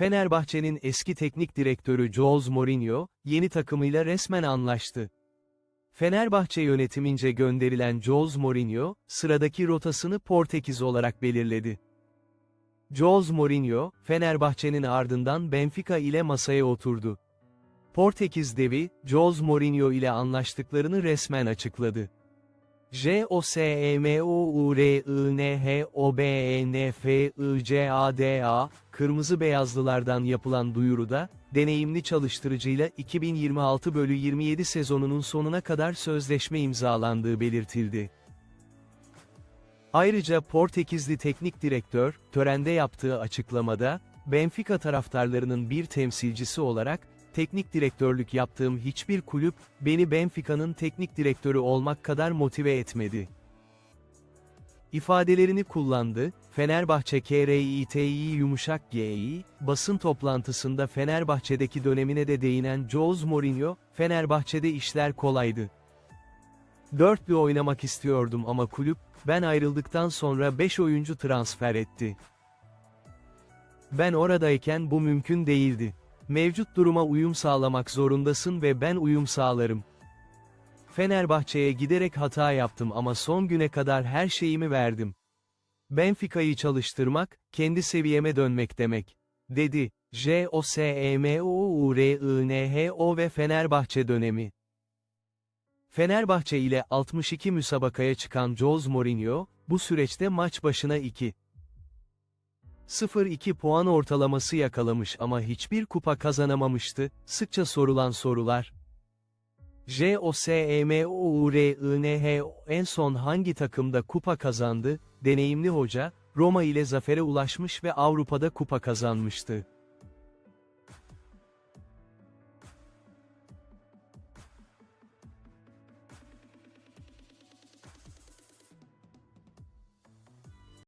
Fenerbahçe'nin eski teknik direktörü Jose Mourinho, yeni takımıyla resmen anlaştı. Fenerbahçe yönetimince gönderilen Jose Mourinho, sıradaki rotasını Portekiz olarak belirledi. Jose Mourinho, Fenerbahçe'nin ardından Benfica ile masaya oturdu. Portekiz devi, Jose Mourinho ile anlaştıklarını resmen açıkladı. J O S E M O U R I N H O B E N F I C A D A Kırmızı Beyazlılardan yapılan duyuruda, deneyimli çalıştırıcıyla 2026 bölü 27 sezonunun sonuna kadar sözleşme imzalandığı belirtildi. Ayrıca Portekizli teknik direktör, törende yaptığı açıklamada, Benfica taraftarlarının bir temsilcisi olarak, teknik direktörlük yaptığım hiçbir kulüp, beni Benfica'nın teknik direktörü olmak kadar motive etmedi. ifadelerini kullandı, Fenerbahçe KRİTİ yumuşak Gİ, basın toplantısında Fenerbahçe'deki dönemine de değinen Jose Mourinho, Fenerbahçe'de işler kolaydı. Dörtlü oynamak istiyordum ama kulüp, ben ayrıldıktan sonra 5 oyuncu transfer etti. Ben oradayken bu mümkün değildi. Mevcut duruma uyum sağlamak zorundasın ve ben uyum sağlarım. Fenerbahçe'ye giderek hata yaptım ama son güne kadar her şeyimi verdim. Benfica'yı çalıştırmak, kendi seviyeme dönmek demek. Dedi. J O S E M O U R I N H O ve Fenerbahçe dönemi. Fenerbahçe ile 62 müsabakaya çıkan Jose Mourinho, bu süreçte maç başına 2. 0-2 puan ortalaması yakalamış ama hiçbir kupa kazanamamıştı, sıkça sorulan sorular. J O S E M O U R I N H O en son hangi takımda kupa kazandı? Deneyimli hoca, Roma ile zafere ulaşmış ve Avrupa'da kupa kazanmıştı.